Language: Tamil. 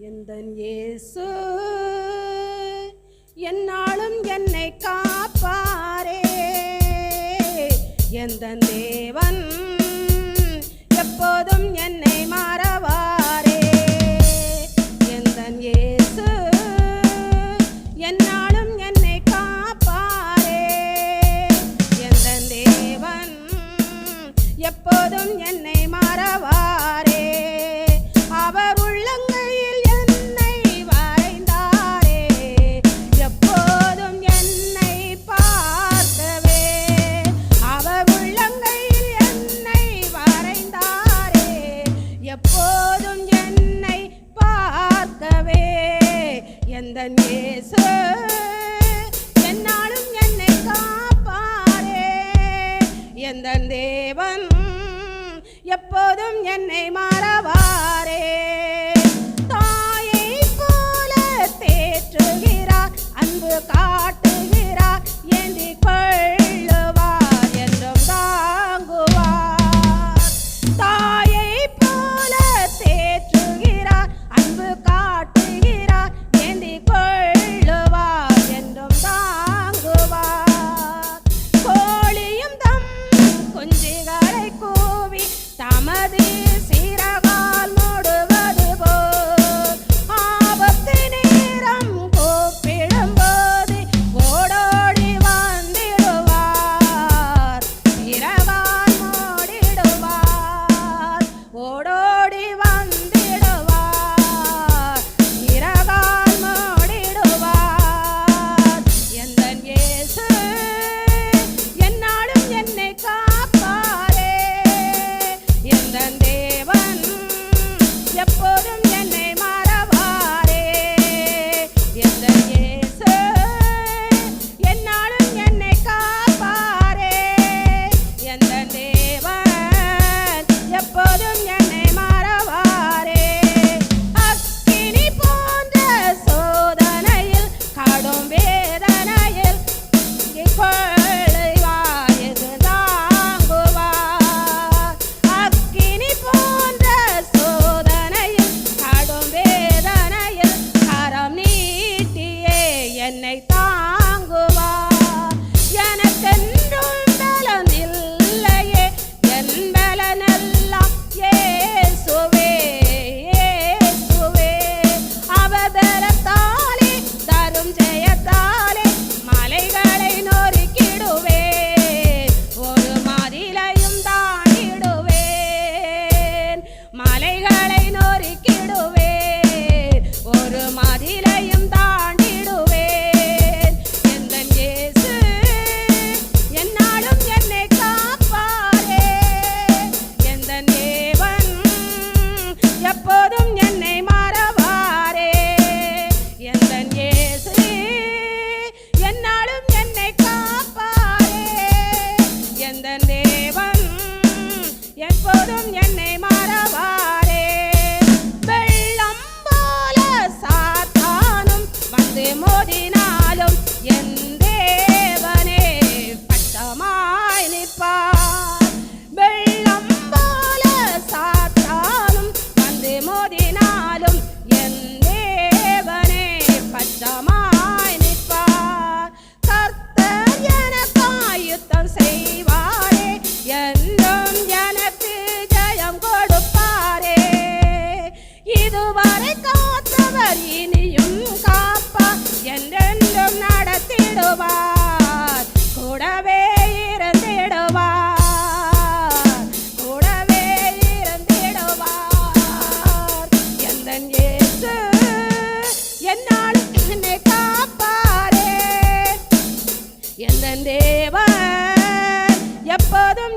எந்தன் இயேசு என்னாலும் என்னை காப்பாரே. எந்தன் தேவன் எப்போதும் என்னை மாற எந்த இயேசு என்னாலும் என்னை காப்பாரே எந்த தேவன் எப்போதும் என்னை மறவாரே. தாயை போல தேற்றுகிறார் அன்பு காட்டுகிறார் ஏந்தி கொள் and they thought. കരീനിയും കാപ്പ എന്തെന്തും നടത്തിടുവാൻ കൂടവേ ഇരുന്നിടുവാൻ കൂടവേ ഇരുന്നിടുവാൻ എന്തൻ യേശു എന്നാൽ എന്നെ കാപ്പാരേ എന്തൻ ദേവൻ എപ്പോഴും